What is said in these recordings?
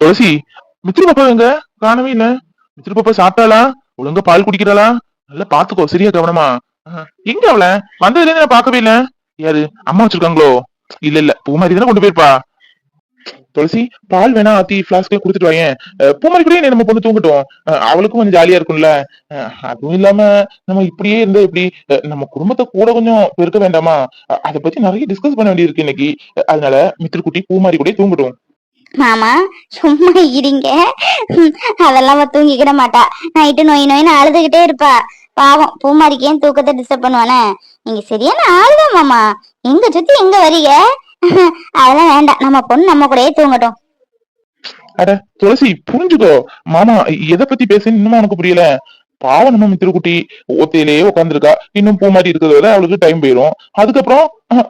துளசி மித்திரி பாப்பா எங்க? காணவே இல்ல. மித்திரி பாப்பா சாப்பிட்டாளா? ஒழுங்கா பால் குடிக்கிறாளா? நல்லா பாத்துக்கோ சரியா கவனமா. ஆஹ், எங்க அவள? வந்ததுல இருந்து நான் பாக்கவே இல்ல. யாரு? அம்மா வச்சிருக்காங்களோ? இல்ல இல்ல பூமாரி தானே கொண்டு போயிருப்பா. துளசி பால் வேணா ஆத்தி பிளாஸ்க்ல குடுத்துட்டு வாயேன். பூமாரி கூட நம்ம பொண்ணு தூங்கட்டும். அவளுக்கும் கொஞ்சம் ஜாலியா இருக்கும்ல. அதுவும் இல்லாம நம்ம இப்படியே இருந்தா இப்படி அஹ், நம்ம குடும்பத்தை கூட கொஞ்சம் பெருக்க வேண்டாமா? அதை பத்தி நிறைய டிஸ்கஸ் பண்ண வேண்டியிருக்கு இன்னைக்கு. அதனால மித்திரி குட்டி பூமாரி கூட தூங்கட்டும். மாமா சும்மா இருங்க. அதெல்லாம் அவ தூங்கிக்கிட மாட்டா. நைட்டு நோய் நோயின்னு அழுதுகிட்டே இருப்பா. பாவம் பூமாரிக்கு ஏன் தூக்கத்தை டிஸ்டர்ப் பண்ணுவானே? நீங்க சரியான ஆளுதான் மாமா. எங்க சுத்தி எங்க வரீங்க? அதெல்லாம் வேண்டாம். நம்ம பொண்ணு நம்ம கூடயே தூங்கட்டும். அட துளசி புரிஞ்சுக்கோ. மாமா எதை பத்தி பேசுன்னு இன்னும் உனக்கு புரியல. பாவம் நம்ம மித்திரக்குட்டி ஒத்தையிலேயே உட்காந்துருக்கா இன்னும் பூ மாதிரி இருக்கிறதுல அவளுக்கு டைம் போயிடும் அதுக்கப்புறம்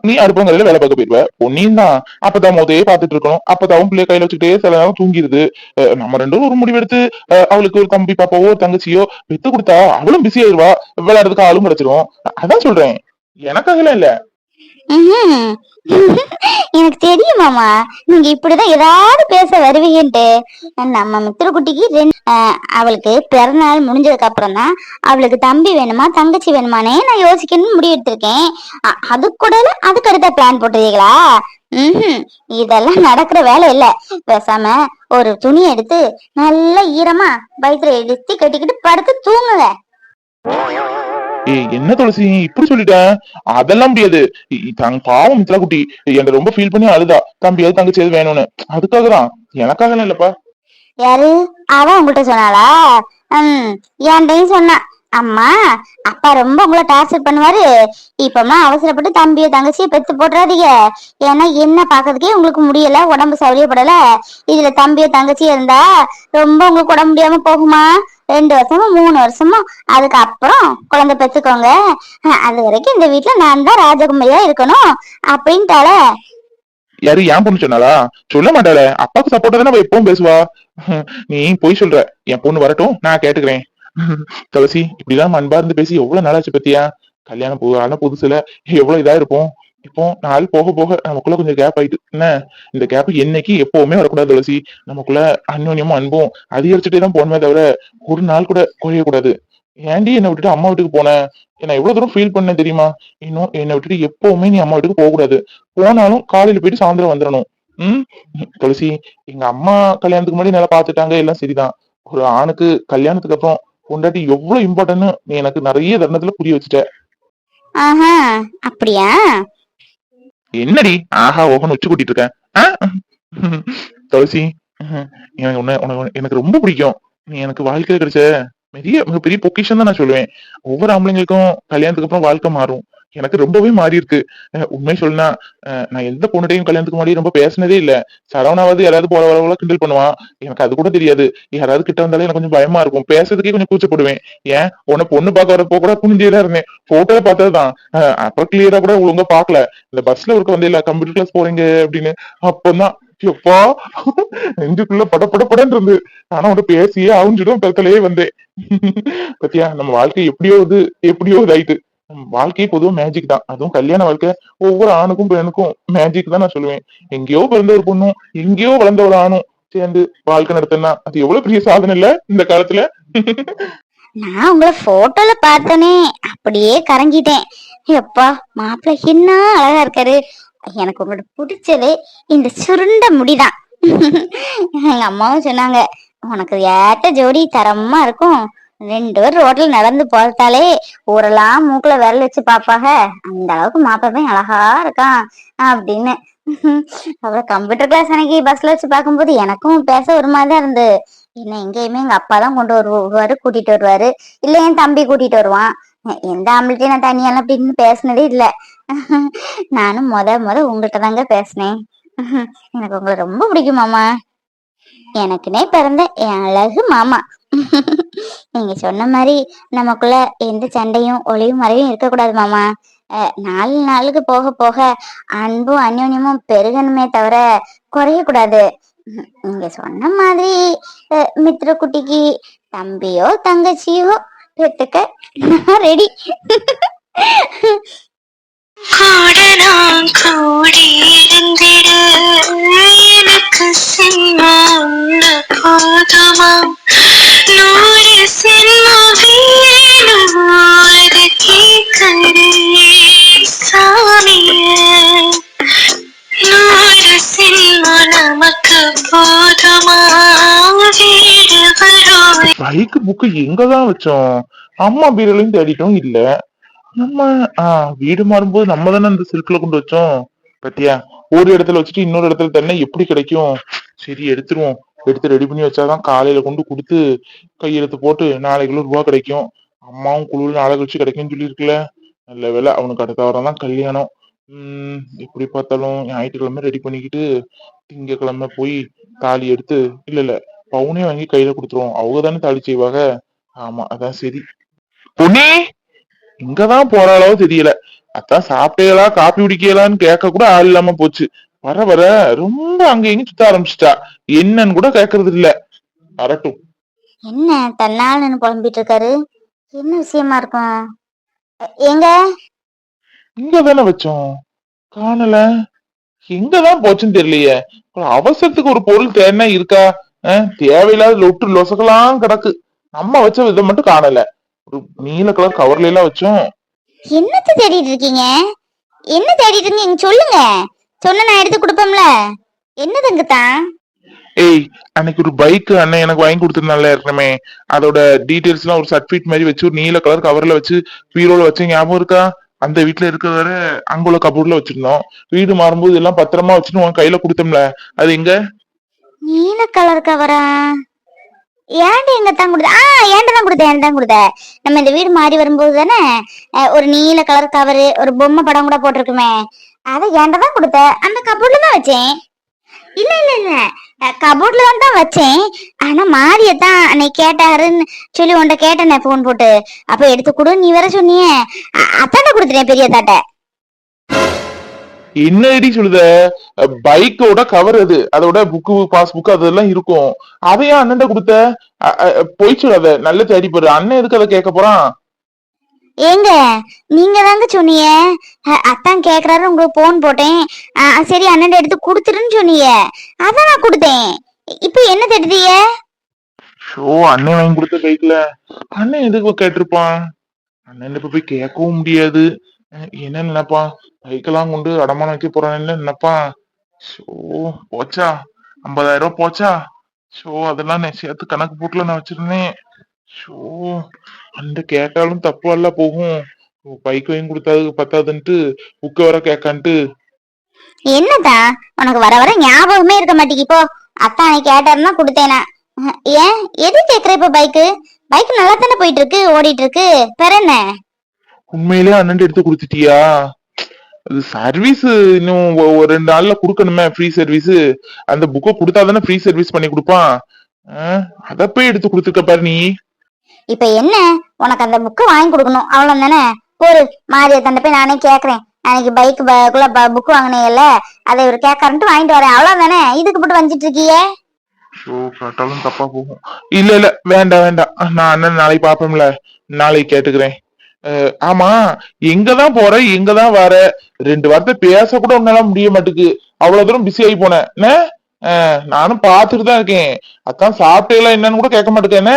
நீ அடுப்பங்கரையில வேலை பார்க்க போயிருவ. பொன்னியும் தான் அப்பதான் மோதையே பார்த்துட்டு இருக்கணும். அப்பதாவும் பிள்ளைய கையில வச்சுக்கிட்டே சில நேரம் தூங்கிடுது நம்ம ரெண்டும் ஒரு முடிவெடுத்து அவளுக்கு ஒரு தம்பி பாப்பாவோ ஒரு தங்கச்சியோ வித்து கொடுத்தா அவளும் பிஸி ஆயிடுவா. விளையாடுறதுக்கு ஆளும் கிடைச்சிரும். அதான் சொல்றேன். எனக்காகலாம் இல்ல. எனக்கு தெரியும் மாமா. நீங்க இப்படிதான் ஏதாவது பேச வருவீங்கன்ட்டு. நம்ம மித்திரக்குட்டிக்கு ரெண்டு அவளுக்கு பிறநாள் முடிஞ்சதுக்கு அப்புறம் தான் அவளுக்கு தம்பி வேணுமா தங்கச்சி வேணுமானே நான் யோசிக்கணும்னு முடிவெடுத்திருக்கேன் அது கூட அதுக்கு அடுத்த பிளான் போட்டுருக்கீங்களா? ம் இதெல்லாம் நடக்கிற வேலை இல்ல. பேசாம ஒரு துணி எடுத்து நல்லா ஈரமா வயிற்றுல எடுத்து கட்டிக்கிட்டு படுத்து தூங்குங்க. என்ன துளசி இப்படி சொல்லிட்ட? அதெல்லாம் முடியாது. இ- பாவம் மித்ரா குட்டி என்ன ரொம்ப ஃபீல் பண்ணி அழுதா. தம்பியாவது தங்கச்சி எது வேணும்னு. அதுக்காக தான் எனக்காக இல்லப்பா. யாரு அவன் உங்கள்கிட்ட சொன்னாளா? ம் என்கிட்டயும் சொன்னா. அம்மா அப்பா ரொம்ப உங்களை டார்ச்சர் பண்ணுவாரு. இப்பமா அவசரப்பட்டு தம்பிய தங்கச்சிய பெத்து போட்டுறாதீங்க. ஏன்னா என்ன பாக்குறதுக்கே உங்களுக்கு முடியல உடம்பு சௌரியப்படல இதுல தம்பிய தங்கச்சியா இருந்தா ரொம்ப உங்களுக்கு உடம்பு முடியாம போகுமா? ரெண்டு வருஷமா மூணு வருஷமா அதுக்கப்புறம் குழந்தை பெற்றுக்கோங்க அது வரைக்கும் இந்த வீட்டுல நான் தான் ராஜகுமாரியா இருக்கணும் அப்படின்ட்டால. யாரு ஏன் பொண்ணு சொன்னாளா? சொல்ல மாட்டாளே. அப்பாவுக்கு சப்போர்ட்டா தானே எப்பவும் பேசுவா? நீ போய் சொல்ற. என் பொண்ணு வரட்டும் நான் கேட்டுக்கிறேன். துளசி இப்படிதான் அன்பா இருந்து பேசி எவ்வளவு நாளாச்சு பத்தியா? கல்யாணம் பு- ஆன புதுசுல எவ்வளவு இதா இருப்போம். இப்போ நாள் போக போக நமக்குள்ள கொஞ்சம் கேப் ஆயிட்டு என்ன? இந்த கேப் என்னைக்கு? எப்பவுமே வரக்கூடாது துளசி. நமக்குள்ள அந்யோன்யமும் அன்பும் அதிகரிச்சுட்டே தான் போகணுமே தவிர ஒரு நாள் கூட குறையக்கூடாது. ஏன்டி என்னை விட்டுட்டு அம்மா வீட்டுக்கு போனேன் நான் எவ்வளவு தூரம் ஃபீல் பண்ணேன் தெரியுமா? இன்னும் என்னை விட்டுட்டு எப்பவுமே நீ அம்மா வீட்டுக்கு போகக்கூடாது. போனாலும் காலையில போயிட்டு சாயந்தரம் வந்துடணும் உம் துளசி எங்க அம்மா கல்யாணத்துக்கு முன்னாடி நல்லா பாத்துட்டாங்க எல்லாம் சரிதான். ஒரு ஆணுக்கு கல்யாணத்துக்கு அப்புறம் பொண்டாட்டி எவ்வளவு இம்பார்ட்டன்ட் நீ எனக்கு நிறைய தருணத்துல புரிய வச்சுட்ட. ஆஹா அப்படியா? என்னடி? ஆஹா ஓகன் உச்சி கூட்டிட்டு இருக்கேன் துளசி எனக்கு உன்ன உனக்கு எனக்கு ரொம்ப பிடிக்கும். நீ எனக்கு வாழ்க்கையில கிடைச்ச பெரிய மிகப்பெரிய பொக்கிஷன் தான் நான் சொல்லுவேன். ஒவ்வொரு ஆம்பளைங்களுக்கும் கல்யாணத்துக்கு அப்புறம் வாழ்க்கை மாறும். எனக்கு ரொம்பவே மாறி இருக்கு. உண்மை சொல்லுனா நான் எந்த பொண்ணுடையும் கல்யாணத்துக்கு முன்னாடி ரொம்ப பேசினதே இல்ல. சரவணாவது யாராவது போற வரவங்கள கிண்டல் பண்ணுவான் எனக்கு அது கூட தெரியாது. யாராவது கிட்ட வந்தாலே எனக்கு கொஞ்சம் பயமா இருக்கும். பேசுறதுக்கே கொஞ்சம் கூச்சப்படுவேன். ஏன்? உன்னை பொண்ணு பார்க்க வரப்போ கூட குனிஞ்சே இருந்தேன். போட்டோல பார்த்ததுதான் அஹ் அப்புறம் கிளியரா கூட ஒழுங்கா பாக்கல இந்த பஸ்ல இருக்க வந்து இல்ல கம்ப்யூட்டர் கிளாஸ் போறீங்க அப்படின்னு. அப்பதான் எப்பா? நெஞ்சுக்குள்ள பட பட படன்னு இருந்து. ஆனா உன்கிட்ட பேசியே அவுஞ்சிடும் பெருத்தலையே வந்தேன். பத்தியா நம்ம வாழ்க்கை எப்படியோ இது எப்படியோ இதாயிட்டு. வாழ்க்கையே பொதுவாக மேஜிக் தான். அதுவும் கல்யாண வாழ்க்கை ஒவ்வொரு ஆணுக்கும் பெண்ணுக்கும் மேஜிக் தான் நான் சொல்லுவேன். எங்கேயோ பிறந்த ஒரு பொண்ணும் எங்கேயோ வளர்ந்த ஒரு ஆணும் சேர்ந்து வாழ்க்கை நடத்தினா அது எவ்வளவு பெரிய சாதனை இல்ல இந்த காலத்துல? நான் உங்களை போட்டோல பார்த்தனே அப்படியே கரங்கிட்டேன். எப்பா மாப்பிள்ள என்ன அழகா இருக்காரு. எனக்கு உங்களோட பிடிச்சது இந்த சுருண்ட முடிதான். எங்க அம்மாவும் சொன்னாங்க உனக்கு ஏட்ட ஜோடி தரமா இருக்கும். ரெண்டு பேர் ரோட்ல நடந்து போறதாலே ஊரெல்லாம் மூக்குல விரல் வச்சு பாப்பாக அந்த அளவுக்கு மாப்பிள்ளை அழகா இருக்கான் அப்படின்னு. அப்புறம் கம்ப்யூட்டர் கிளாஸ் அன்னைக்கு பஸ்ல வச்சு பார்க்கும்போது எனக்கும் பேச ஒரு மாதிரி தான் இருந்தது என்ன எங்கேயுமே எங்க அப்பா தான் கொண்டு வருவாரு கூட்டிட்டு வருவாரு. இல்ல என் தம்பி கூட்டிட்டு வருவான். எந்த ஆம்பளைட்டையும் நான் தனியெல்லாம் அப்படின்னு பேசினதே இல்ல. நானும் முத முத உங்கள்கிட்ட தாங்க பேசினேன். எனக்கு உங்களை ரொம்ப பிடிக்கும் மாமா. எனக்குனே பிறந்த என் அழகு மாமா. நீங்க சொன்ன மாதிரி நமக்குள்ள எந்த சண்டையும் ஒளியும் மறையும் இருக்கக்கூடாது மாமா. அஹ், நாலு நாளுக்கு போக போக அன்பும் அந்யோன்யமும் பெருகணுமே தவிர குறையக்கூடாது. நீங்க சொன்ன மாதிரி மித்திர மித்ர குட்டிக்கு தம்பியோ தங்கச்சியோ பெத்துக்க நான் ரெடி நூறு செல்வம் வேணும் அது கேட்கறே சாமிய புக்கு எங்கதான் வச்சோம்? அம்மா பீரலையும் தேடிட்டோம் இல்ல. நம்ம ஆஹ் வீடு மாறும்போது நம்ம தானே அந்த சில்க்ல கொண்டு வச்சோம்? பத்தியா? ஒரு இடத்துல வச்சுட்டு இன்னொரு இடத்துல தண்ணி எப்படி கிடைக்கும்? சரி எடுத்துருவோம். எடுத்து ரெடி பண்ணி வச்சாதான் காலையில கொண்டு கொடுத்து கையெழுத்து போட்டு நாளைக்குள்ள ரூபா கிடைக்கும். அம்மாவும் குழுவில் நாளை கழிச்சு கிடைக்கும்னு சொல்லியிருக்குல்ல. நல்ல வேலை அவனுக்கு அடுத்த வாரம் தான் கல்யாணம். உம் எப்படி பார்த்தாலும் ஞாயிற்றுக்கிழமை ரெடி பண்ணிக்கிட்டு திங்கக்கிழமை போய் தாலி எடுத்து இல்ல இல்ல பவுனே வாங்கி கையில கொடுத்துருவோம். அவங்க தானே தாலி செய்வாங்க. ஆமா அதான் சரி. பொன்னி இங்கதான் போறாளோ தெரியல. அதான் சாப்பிட்டீங்களா காப்பி குடிக்கலான்னு கேட்க கூட ஆள் இல்லாம போச்சு. வர வர ரொம்ப அங்க இங்க சுத்த ஆரம்பிச்சிட்டா. என்னன்னு கூட கேக்குறது இல்ல வரட்டும். என்ன தன்னால் புலம்பிட்டு இருக்காரு என்ன விஷயமா இருக்கும்? எ- ஏங்க இங்க தானே வச்சோம். காணல. எங்கதான் போச்சுன்னு தெரியலையே. அவசரத்துக்கு ஒரு பொருள் தேடினா இருக்கா? தேவையில்லாத லொட்டு லொசகலாம் கிடக்கு. நம்ம வச்ச இதை மட்டும் காணல. ஒரு நீல கலர் கவர்ல எல்லாம் வச்சோம். என்னத்த தேடிட்டு இருக்கீங்க? என்ன தேடிட்டு இருக்கீங்க? சொல்லுங்க. சொன்ன நான் எடுத்து கொடுப்போம்ல என்னதுங்க தான்? ஏய் அன்னைக்கு ஒரு பைக் அண்ணன் எனக்கு வாங்கி கொடுத்துருந்தால இருக்கணுமே அதோட டீடைல்ஸ் எல்லாம் ஒரு சர்டிபிகேட் மாதிரி வச்சு ஒரு நீல கலர் கவர்ல வச்சு பீரோல வச்சு ஞாபகம் இருக்கா? அந்த வீட்டுல இருக்க வர அங்க உள்ள கபோர்ட்ல வச்சிருந்தோம். வீடு மாறும்போது எல்லாம் பத்திரமா வச்சுட்டு உன் கையில கொடுத்தோம்ல. அது எங்க? நீல கலர் கவரா ஏன்டி எங்க தான் கொடுத்த? ஆ ஏன்டா தான் கொடுத்த? ஏன்டா கொடுத்த? நம்ம இந்த வீடு மாறி வரும்போது தானே ஒரு நீல கலர் கவரு ஒரு பொம்மை படம் கூட போட்டிருக்குமே. அதை ஏன்டா தான் கொடுத்த? அந்த கபோர்ட்ல தான் வச்சேன். இல்ல இல்ல இல்ல. கபோர்ட்ல தான் தான் வச்சேன். ஆனா தான் அன்னைக்கு கேட்டாருன்னு சொல்லி உன்கிட்ட கேட்டேனே போன் போட்டு. அப்ப எடுத்து கொடு நீ வேற சொன்னியே. அ- அத்தாட்ட கொடுத்துட்டேன் பெரிய தாட்ட என்ன ஐடி சொல்லுத? பைக்கோட கவர் அது. அதோட புக்கு பாஸ்புக் அதெல்லாம் இருக்கும். அதையா அண்ணன் கொடுத்த? பொய் சொல்லாத. நல்ல தேடி பாரு. அண்ணன் எதுக்கு அதை கேட்க போறான்? ஏங்க நீங்க தாங்க சொன்னீங்க. அத்தான் கேக்குறாரு. உங்களுக்கு போன் போட்டேன். சரி அண்ணன் எடுத்து கொடுத்துருன்னு சொன்னீங்க. அதான் நான் கொடுத்தேன். இப்போ என்ன தட்டுதீங்க ஷோ அண்ணன் வாங்கி கொடுத்த பைக்ல அண்ணன் எதுக்கு கேட்டிருப்பான்? அண்ணன் இப்ப போய் கேட்கவும் முடியாது. என்ன நினைப்பா பைக்கெல்லாம் கொண்டு அடமானம் வைக்க போறான்னு நினைப்பா ஷோ போச்சா? ஐம்பதாயிரம் ரூபாய் போச்சா? ஷோ அதெல்லாம் நான் சேர்த்து கணக்கு போட்டுல நான் வச்சிருந்தேன். ஷோ அந்த கேட்டாலும் தப்பல்ல போகும். பைக் வாங்கி கொடுத்தாது பத்தாதுன்ட்டு புக்க வர கேட்கான்ட்டு. என்னதா உனக்கு வர வர ஞாபகமே இருக்க மாட்டேங்கி இப்போ அத்தான் கேட்டாருன்னா கொடுத்தேனா. ஏன்? எது கேக்குற இப்ப பைக்கு? பைக் நல்லா தானே போயிட்டு இருக்கு ஓடிட்டு இருக்கு பெற என்ன? உண்மையிலே அண்ணன் எடுத்து கொடுத்துட்டியா? அது சர்வீஸ் இன்னும் ஒரு ரெண்டு நாள்ல கொடுக்கணுமே ஃப்ரீ சர்வீஸ் அந்த புக்கை கொடுத்தா தானே ஃப்ரீ சர்வீஸ் பண்ணி கொடுப்பான். அத போய் எடுத்து கொடுத்துருக்க பாரு நீ. இப்ப என்ன? உனக்கு அந்த புக்கு வாங்கி கொடுக்கணும். அவ்வளவு தானே? ஒரு மாரியத்தண்ட போய் நானே கேக்குறேன். அன்னைக்கு பைக் குள்ள புக் வாங்கினேல்ல அதை இவர் கேட்கறன்ட்டு வாங்கிட்டு வரேன். அவ்வளவு தானே? இதுக்கு போட்டு வந்துட்டு இருக்கியே? ஷோ கேட்டாலும் தப்பா போகும். இல்ல இல்ல வேண்டாம் வேண்டாம். நான் அண்ணன் நாளைக்கு பாப்போம்ல நாளைக்கு கேட்டுக்கிறேன். ஆமா எங்கதான் போற எங்கதான் வர ரெண்டு வார்த்தை பேச கூட உன்னால முடிய மாட்டுக்கு. அவ்வளவு தூரம் பிஸி ஆகி போனேன் நானும் பாத்துட்டு தான் இருக்கேன். அதான் சாப்பிட்டீங்களா என்னன்னு கூட கேட்க மாட்டேங்க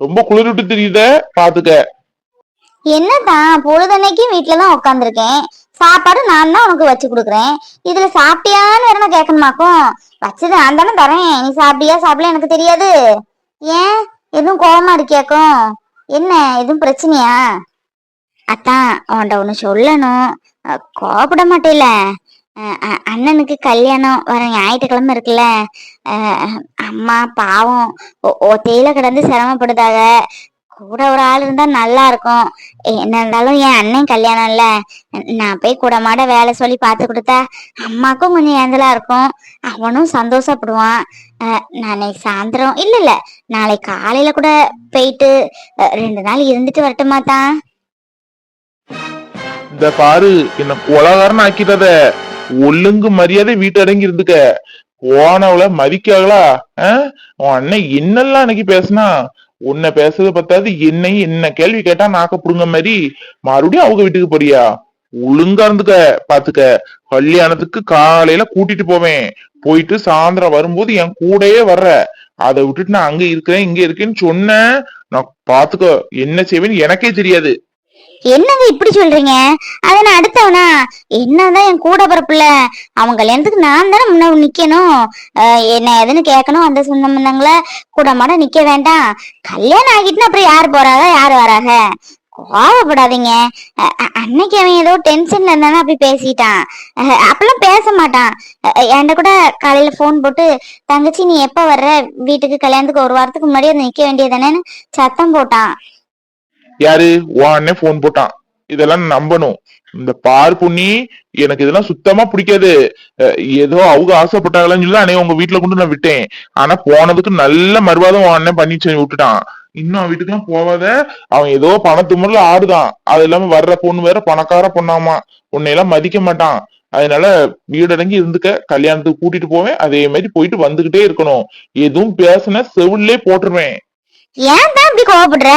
ரொம்ப குளிர் விட்டு தெரியுத? பாத்துக்க என்னதான் பொழுதன்னைக்கு வீட்டுலதான் உட்காந்துருக்கேன் சாப்பாடு நான் தான் உனக்கு வச்சு கொடுக்குறேன். இதுல சாப்பிட்டியான்னு வேற நான் கேட்கணுமாக்கும்? வச்சது நான் தானே தரேன். நீ சாப்பிட்டியா சாப்பிடல எனக்கு தெரியாது. ஏன்? எதுவும் கோபமா இருக்கியாக்கும்? என்ன? எதுவும் பிரச்சனையா? அத்தான் உன்கிட்ட ஒண்ணு சொல்லணும். கோபப்பட மாட்டேல அண்ணனுக்கு கல்யாணம் வர ஞாயிற்றுக்கிழமை இருக்குல்ல. அம்மா பாவம். ஒத்தையில கிடந்து சிரமப்படுதாக. கூட ஒரு ஆள் இருந்தா நல்லா இருக்கும். என்ன இருந்தாலும் என் அண்ணன் கல்யாணம் இல்ல. நான் போய் கூட மாட வேலை சொல்லி பார்த்து கொடுத்தா அம்மாக்கும் கொஞ்சம் ஏந்தலா இருக்கும். அவனும் சந்தோஷப்படுவான். நாளைக்கு சாயந்தரம் இல்ல இல்ல. நாளைக்கு காலையில கூட போயிட்டு ரெண்டு நாள் இருந்துட்டு வரட்டுமா தான் இந்த பாரு என்ன கொலகாரன் ஆக்கிட்டத ஒழுங்கு மரியாதை வீட்டு அடங்கி இருந்துக்க. போனவள மதிக்காங்களா உன் அண்ணன் என்னெல்லாம் அன்னைக்கு பேசினா? உன்னை பேசுறது பத்தாது என்னை என்ன கேள்வி கேட்டா நாக்க புடுங்க மாதிரி மறுபடியும் அவங்க வீட்டுக்கு போறியா? ஒழுங்கா இருந்துக்க பாத்துக்க. கல்யாணத்துக்கு காலையில கூட்டிட்டு போவேன். போயிட்டு சாயந்தரம் வரும்போது என் கூடயே வர்ற. அதை விட்டுட்டு நான் அங்க இருக்கிறேன் இங்க இருக்கேன்னு சொன்னேன். நான் பாத்துக்க என்ன செய்வேன்னு எனக்கே தெரியாது. என்னங்க இப்படி சொல்றீங்க? அதை நான் அடுத்தவனா? என்னதான் என் கூட பிறப்புல? அவன் கல்யாணத்துக்கு நான் தானே முன்ன நிக்கணும். அஹ் என்ன எதுன்னு கேட்கணும்? அந்த சொந்தங்களை கூட மாட நிக்க வேண்டாம். கல்யாணம் ஆகிட்டுனா அப்புறம் யார் போறாங்க யார் வராங்க கோவப்படாதீங்க. அன்னைக்கு அவன் ஏதோ டென்ஷன்ல இருந்தானே அப்படி பேசிட்டான். அப்பெல்லாம் பேச மாட்டான். அஹ் என்கிட்ட கூட காலையில ஃபோன் போட்டு தங்கச்சி நீ எப்ப வர்ற? வீட்டுக்கு கல்யாணத்துக்கு ஒரு வாரத்துக்கு முன்னாடி அதை நிக்க வேண்டியதானேன்னு சத்தம் போட்டான். யாரு? உடனே போன் போட்டான். இதெல்லாம் நம்பணும். இந்த பார் புண்ணி எனக்கு இதெல்லாம் சுத்தமா பிடிக்காது. ஏதோ அவங்க ஆசைப்பட்டாங்களான்னு சொல்லி அன்னைக்கு உங்க வீட்டுல கொண்டு நான் விட்டேன். ஆனா போனதுக்கு நல்ல மறுவாதம் உடனே பண்ணி செஞ்சு விட்டுட்டான். இன்னும் அவன் வீட்டுக்குலாம் போவாத அவன் ஏதோ பணத்து முறையில ஆடுதான். அது இல்லாம வர்ற பொண்ணு வேற பணக்கார பொண்ணாமா. உன்னையெல்லாம் மதிக்க மாட்டான். அதனால வீடடங்கி இருந்துக்க கல்யாணத்துக்கு கூட்டிட்டு போவேன். அதே மாதிரி போயிட்டு வந்துகிட்டே இருக்கணும். எதுவும் பேசுன செவிலே போட்டுருவேன். ஏன் தான் இப்படி கோவப்படுற?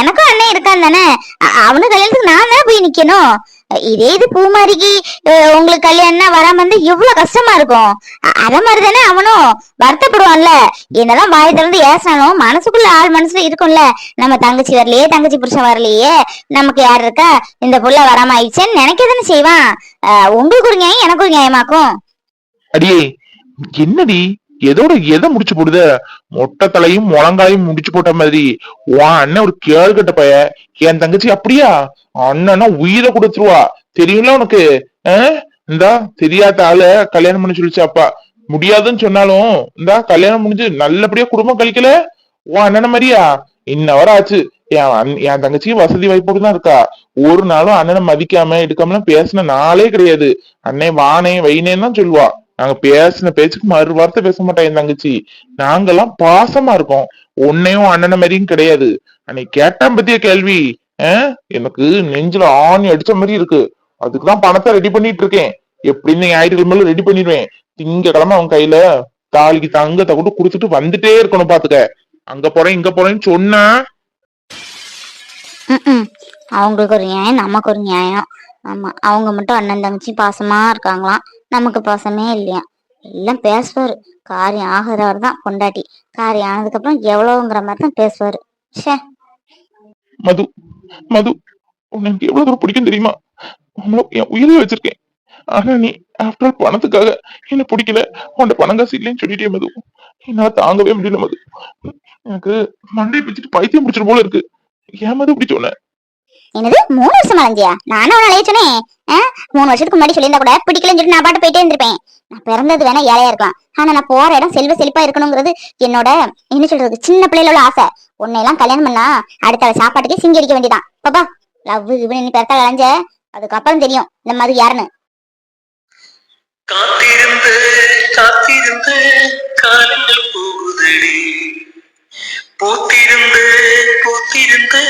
எனக்கும் அண்ணன் இருக்கான் தானே. அவனு கல்யாணத்துக்கு நான் தான் போய் நிக்கணும்? இதே இது பூமாரிக்கு உங்களுக்கு கல்யாணம்னா வராம வந்து எவ்வளவு கஷ்டமா இருக்கும்? அத மாதிரி தானே அவனும். வருத்தப்படுவான்ல. என்னதான் வாய் திறந்து ஏசினாலும் மனசுக்குள்ள ஆள் மனசுல இருக்கும்ல. நம்ம தங்கச்சி வரலையே தங்கச்சி புருஷன் வரலையே. நமக்கு யார் இருக்கா? இந்த புள்ள வராம ஆயிடுச்சேன்னு நினைக்க தானே செய்வான் உங்களுக்கு ஒரு நியாயம் எனக்கு ஒரு நியாயமாக்கும். அடியே என்னடி? எதோட எதை முடிச்சு போடுத. மொட்டை தலையும் முழங்காலையும் முடிச்சு போட்ட மாதிரி. உன் அண்ணன் ஒரு கேழ்கட்ட பைய என் தங்கச்சி அப்படியா? அண்ணனா உயிரை கொடுத்துருவா. தெரியும்ல உனக்கு? ஆஹ் இந்தா தெரியாத ஆள கல்யாணம் பண்ணி சொல்லிச்சு அப்பா. முடியாதுன்னு சொன்னாலும் இந்தா கல்யாணம் முடிஞ்சு நல்லபடியா குடும்பம் கழிக்கல? உன் அண்ணன மாதிரியா? இன்ன ஆச்சு. என் அண்ண- என் தங்கச்சி வசதி வாய்ப்போடு தான் இருக்கா? ஒரு நாளும் அண்ணனை மதிக்காம எடுக்காமலாம் பேசின நாளே கிடையாது. அண்ணே வானே வைனேன்னு தான் சொல்லுவா. நாங்க பேசின பேச்சுக்கு மறு வார்த்தை பேச மாட்டா என் தங்கச்சி. நாங்கெல்லாம் பாசமா இருக்கோம். உன்னையும் அண்ணன மாதிரியும் கிடையாது. அன்னைக்கு கேட்டான் பத்திய கேள்வி? எனக்கு நெஞ்சில ஆணி அடிச்ச மாதிரி இருக்கு. அதுக்குதான் பணத்தை ரெடி பண்ணிட்டு இருக்கேன் எப்படின்னு ஞாயிற்றுக்கிழமை ரெடி பண்ணிடுவேன். திங்கக்கிழமை அவன் கையில தாலிக்கு தங்கத்தை கூட கொடுத்துட்டு வந்துட்டே இருக்கணும் பாத்துக்க. அங்க போறேன் இங்க போறேன்னு சொன்னா? அவங்களுக்கு ஒரு நியாயம் நமக்கு ஒரு நியாயம். ஆமா அவங்க மட்டும் அண்ணன் தங்கச்சி பாசமா இருக்காங்களாம். நமக்கு பாசமே இல்லையா? எல்லாம் பேசுவாரு. காரியம் ஆகிறவர் தான் பொண்டாட்டி. காரியம் ஆனதுக்கு அப்புறம் எவ்வளவுங்கிற மாதிரி தான் பேசுவாரு. ச்சே. மது மது உன்னை எனக்கு எவ்வளவு தூரம் பிடிக்கும் தெரியுமா? என் உயிரை வச்சிருக்கேன். ஆனா நீ ஆஃப்டர் பணத்துக்காக என்ன பிடிக்கல. உன்ட பணம் காசு இல்லைன்னு சொல்லிட்டே மது. என்னால தாங்கவே முடியல மது. எனக்கு மண்டை பிடிச்சிட்டு பைத்தியம் பிடிச்சிட்டு போல இருக்கு. ஏன் மது இப்படி சொன்ன? என்னது மூணு வருஷம் அலைஞ்சியா நானும் அழைச்சனே மூணு வருஷத்துக்கு முன்னாடி சொல்லியிருந்தா கூட பிடிக்கலன்னு சொல்லிட்டு நான் பாட்டு போயிட்டே இருந்திருப்பேன். நான் பிறந்தது வேணா ஏழையா இருக்கலாம். ஆனா நான் போற இடம் செல்வ செழிப்பா இருக்கணுங்கிறது என்னோட என்ன சொல்றது சின்ன பிள்ளையில உள்ள ஆசை. உன்னை எல்லாம் கல்யாணம் பண்ணா அடுத்த சாப்பாட்டுக்கே சிங்கி அடிக்க வேண்டியதான் பாப்பா லவ் இவனு நீ பெருத்தா அலைஞ்ச அதுக்கப்புறம் தெரியும் இந்த மாதிரி யாருன்னு. காத்திருந்து காத்திருந்து காலங்கள் போகுதடி. பூத்திருந்து பூத்திருந்து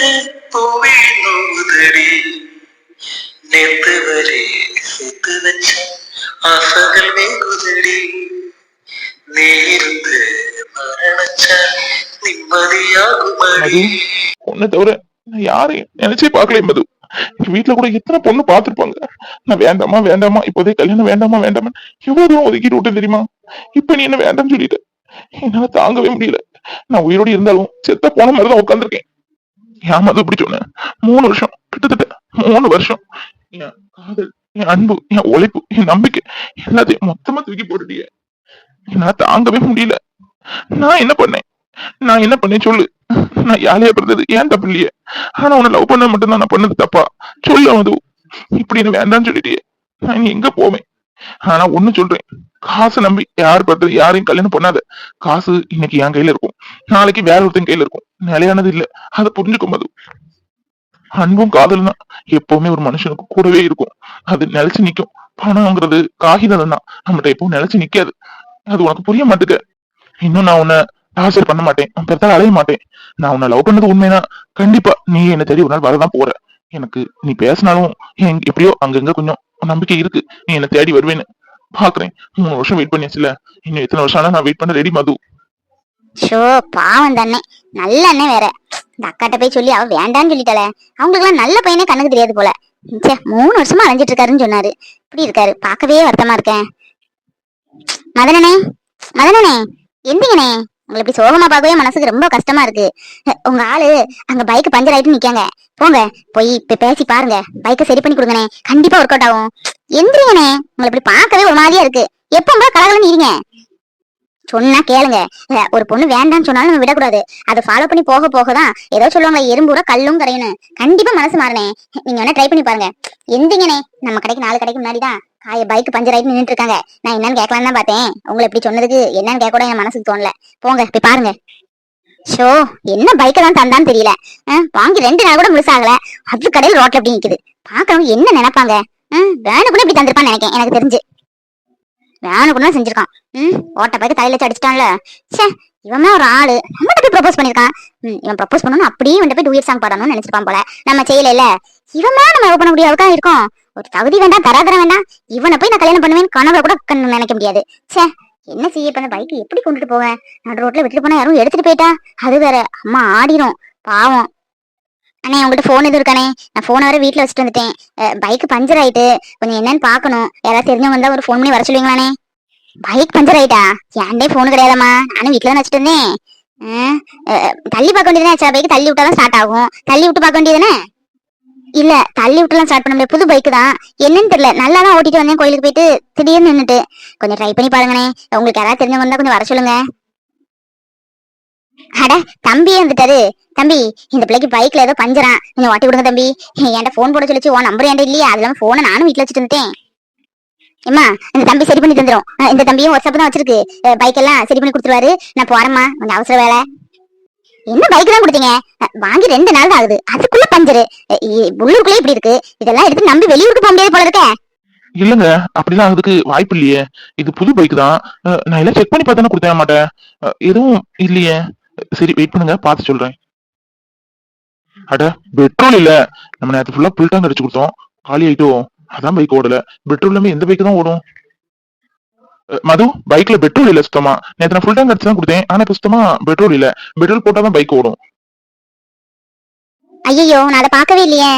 பூவே நோவுதடி. நேத்து வரே சேர்த்து வச்ச ஆசைகள் வேகுதடி. நீ இருந்து மரணச்ச நிம்மதியாகுமடி. மது உன்னை தவிர நான் யாரையும் நினைச்சே பார்க்கல மது. வீட்டுல கூட எத்தனை பொண்ணு பாத்துருப்பாங்க நான் வேண்டாமா வேண்டாமா இப்போதே கல்யாணம் வேண்டாமா வேண்டாமா எவ்வளவு தூரம் ஒதுக்கிட்டு விட்டேன் தெரியுமா? இப்ப நீ என்ன வேண்டாம்னு சொல்லிட்ட? என்னால தாங்கவே முடியல. நான் உயிரோடு இருந்தாலும் செத்த போன மாதிரிதான் உட்காந்துருக்கேன் ஏன் மது இப்படி சொன்னேன் மூணு வருஷம் கிட்டத்தட்ட மூணு வருஷம். என் காதல் என் அன்பு என் உழைப்பு என் நம்பிக்கை எல்லாத்தையும் மொத்தமா தூக்கி போட்டுட்டிய. என்னால தாங்கவே முடியல. நான் என்ன பண்ணேன்? நான் என்ன பண்ணேன் சொல்லு. நான் யாழையா பிறந்தது? ஏன் தப்பு இல்லையே ஆனா உன்னை லவ் பண்ண மட்டும்தான் நான் பண்ணது தப்பா? சொல்லு அது இப்படி என்ன வேண்டாம்னு சொல்லிட்டியே. நான் இனி எங்க போவேன்? ஆனா ஒண்ணு சொல்றேன். காசு நம்பி யார் பார்த்தது யாரையும் கல்யாணம் பண்ணாத. காசு இன்னைக்கு என் கையில இருக்கும். நாளைக்கு வேற ஒருத்தன் கையில இருக்கும். நிலையானது இல்ல. அதை புரிஞ்சுக்கும் அது அன்பும் காதலும் தான். எப்பவுமே ஒரு மனுஷனுக்கு கூடவே இருக்கும். அது நிலைச்சு நிக்கும். பணம்ங்கிறது காகிதம் தான். நம்மகிட்ட எப்பவும் நிலைச்சு நிக்காது. அது உனக்கு புரிய மாட்டுக்க இன்னும் நான் உன்னை டார்ச்சர் பண்ண மாட்டேன். பெருத்தால் அலைய மாட்டேன். நான் உன்னை லவ் பண்ணது உண்மைனா கண்டிப்பா நீ என்ன தேடி ஒரு நாள் வரதான் போற. எனக்கு நீ பேசினாலும் எப்படியோ அங்கங்க கொஞ்சம் நம்பிக்கை இருக்கு. நீ என்ன தேடி வருவேன்னு. பாக்குறேன். மூணு வருஷம் வெயிட் பண்ணியாச்சுல. இன்னும் எத்தனை வருஷம் ஆனா நான் வெயிட் பண்ண ரெடி மது. ஷோ பாவம் தானே நல்ல அண்ணன் வேற. இந்த அக்காட்ட போய் சொல்லி அவ வேண்டான்னு சொல்லிட்டாளே. அவங்களுக்குலாம் நல்ல பையனே கண்ணுக்கு தெரியாது போல. சே மூணு வருஷமா அலைஞ்சிட்டு இருக்காருன்னு சொன்னாரு. இப்படி இருக்காரு. பார்க்கவே வருத்தமா இருக்கேன். மதனனே மதனனே எந்திங்கனே. உங்களை இப்படி சோகமா பார்க்கவே மனசுக்கு ரொம்ப கஷ்டமா இருக்கு. உங்க ஆளு அங்க பைக் பஞ்சர் ஆயிட்டு நிக்காங்க. போங்க போய் இப்ப பேசி பாருங்க. பைக்கை சரி பண்ணி கொடுங்கண்ணே. கண்டிப்பா ஒர்க் அவுட் ஆகும். எந்திரிங்கண்ணே. உங்களை இப்படி பார்க்கவே ஒரு மாதிரியா இருக்கு. எப்போ உங்களை கலகலன்னு இருங்க. சொன்னா கேளுங்க. ஒரு பொண்ணு வேண்டாம்னு சொன்னாலும் நம்ம விடக்கூடாது. அதை ஃபாலோ பண்ணி போக போக தான் ஏதோ சொல்லுவாங்க எறும்புற கல்லும் கரையணும் கண்டிப்பா மனசு மாறனே. நீங்க வேணா ட்ரை பண்ணி பாருங்க. எந்திங்கண்ணே நம்ம கடைக்கு நாலு கடைக்கு முன்னாடி தான் காய பைக் பஞ்சர் ஆயிட்டு நின்னுட்டு இருக்காங்க. நான் என்னன்னு கேட்கலான்னு தான் பார்த்தேன். உங்களை இப்படி சொன்னதுக்கு என்னன்னு கேட்க கூட என் மனசுக்கு தோணல. போங்க போய் பாருங்க. ஷோ என்ன பைக்கை தான் தந்தான்னு தெரியல. வாங்கி ரெண்டு நாள் கூட மிஸ் ஆகல. அது கடையில் ரோட்ல அப்படி நிக்குது. பாக்குறவங்க என்ன நினைப்பாங்க? வேணு கூட இப்படி தந்திருப்பான்னு நினைக்கேன். எனக்கு தெரிஞ்சு. வேணுக்குன்னா செஞ்சிருக்கான். ம் ஓட்ட பைக்கு தலையில வச்சு அடிச்சிட்டான்ல. ச்சே இவன் ஒரு ஆளு. நம்ம போய் ப்ரப்போஸ் பண்ணிருக்கான் இவன் ப்ரப்போஸ் பண்ணணும் அப்படியே வந்து போய் டூயர் சாங் பாடணும்னு நினைச்சிருப்பான் போல. நம்ம செய்யல இல்ல இவன் நம்ம பண்ண முடியாதுக்கா இருக்கும். ஒரு தகுதி வேண்டாம் தராதரம் வேண்டாம். இவனை போய் நான் கல்யாணம் பண்ணுவேன். கனவுல கூட நினைக்க முடியாது. ச்சே என்ன செய்ய இப்ப அந்த பைக் எப்படி கொண்டுட்டு போவேன்? நடு ரோட்ல விட்டுட்டு போனா யாரும் எடுத்துட்டு போயிட்டா? அது வேற அம்மா ஆடிரும். பாவம். அண்ணே உங்கள்கிட்ட ஃபோன் எதுவும் இருக்கானே நான் ஃபோனை வர வீட்டில் வச்சுட்டு வந்துட்டேன். பைக் பஞ்சர் ஆயிட்டு. கொஞ்சம் என்னன்னு பார்க்கணும். யாராவது தெரிஞ்சவங்க வந்தால் ஒரு ஃபோன் பண்ணி வர சொல்லுவீங்களாண்ணே? பைக் பஞ்சர் ஆயிட்டா? என்டே ஃபோன் கிடையாதாம்மா? நானும் வீட்டில் தான் வச்சுட்டு இருந்தேன் தள்ளி பார்க்க வேண்டியதுதானே சில பைக் தள்ளி விட்டாதான் ஸ்டார்ட் ஆகும். தள்ளி விட்டு பார்க்க வேண்டியதுனே இல்ல தள்ளி விட்டுலாம் ஸ்டார்ட் பண்ண முடியாது. புது பைக் தான். என்னன்னு தெரியல. நல்லா தான் ஓட்டிட்டு வந்தேன் கோயிலுக்கு போயிட்டு. திடீர்னு நின்றுட்டு கொஞ்சம் ட்ரை பண்ணி பாருங்கண்ணே உங்களுக்கு யாராவது தெரிஞ்சவங்க வந்தா கொஞ்சம் வர சொல்லுங்க. அட தம்பி வந்துட்டாரு. தம்பி இந்த பிள்ளைக்கு பைக்ல ஏதோ பஞ்சரா கொஞ்சம் ஓட்டி விடுங்க தம்பி. என்கிட்ட போன் போட சொல்லிச்சு. உன் நம்பர் என்கிட்ட இல்லையா. அது இல்லாம போனை நானும் வீட்டுல வச்சுட்டு இருந்தேன் ஏமா இந்த தம்பி சரி பண்ணி தந்துரும். இந்த தம்பியும் வாட்ஸ்அப் தான் வச்சிருக்கு. பைக் எல்லாம் சரி பண்ணி கொடுத்துருவாரு. நான் போறேம்மா. கொஞ்சம் அவசர வேலை. என்ன பைக் தான் கொடுத்தீங்க? வாங்கி ரெண்டு நாள் தான் ஆகுது. அதுக்குள்ள பஞ்சரு. உள்ளூருக்குள்ளே இப்படி இருக்கு. இதெல்லாம் எடுத்து நம்பி வெளியூருக்கு போக முடியாது போல இருக்க. இல்லங்க அப்படிலாம் அதுக்கு வாய்ப்பு இல்லையே. இது புது பைக் தான். நான் எல்லாம் செக் பண்ணி பார்த்தானே கொடுத்தேன் மாட்டேன் எதுவும் இல்லையே. சரி வெயிட் பண்ணுங்க பார்த்து சொல்றேன். அட பெட்ரோல் இல்ல. நம்ம நேரத்து ஃபுல்லா புல் டேங்க் அடிச்சு கொடுத்தோம். காலி ஆயிட்டோம் அதான் பைக் ஓடல. பெட்ரோல் இல்லாம எந்த பைக் தான் ஓடும்? மது பைக்ல பெட்ரோல் இல்ல சுத்தமா. நேற்று நான் ஃபுல் டேங்க் அடிச்சு தான் கொடுத்தேன். ஆனா இப்ப சுத்தமா பெட்ரோல் இல்ல. பெட்ரோல் போட்டாதான் பைக் ஓடும். ஐயோ நான் அதை பார்க்கவே இல்லையே.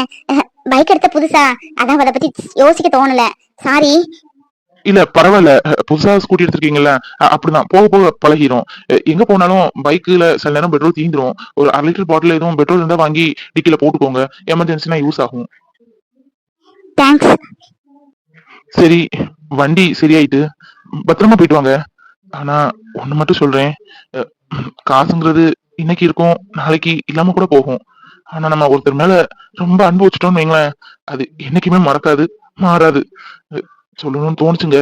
பைக் எடுத்த புதுசா? அதான் அதை பத்தி யோசிக்க தோணல. சாரி இல்ல பரவாயில்ல. புதுசா ஸ்கூட்டி எடுத்திருக்கீங்கல்ல அப்படிதான். போக போக பழகிரும். எங்க போனாலும் பைக்ல சில நேரம் பெட்ரோல் தீந்துரும். ஒரு அரை லிட்டர் பாட்டில் எதுவும் பெட்ரோல் இருந்தா வாங்கி டிக்கில போட்டுக்கோங்க. எமர்ஜென்சினா யூஸ் ஆகும். தேங்க்ஸ் சரி வண்டி சரியாயிட்டு பத்திரமா போயிட்டு வாங்க. ஆனா ஒண்ணு மட்டும் சொல்றேன். காசுங்கிறது இன்னைக்கு இருக்கும் நாளைக்கு இல்லாம கூட போகும். ஆனா நம்ம ஒருத்தர் மேல ரொம்ப அன்பு வச்சுட்டோம்னு வைங்களேன் அது என்னைக்குமே மறக்காது மாறாது. சொல்லணும்னு தோணுச்சுங்க.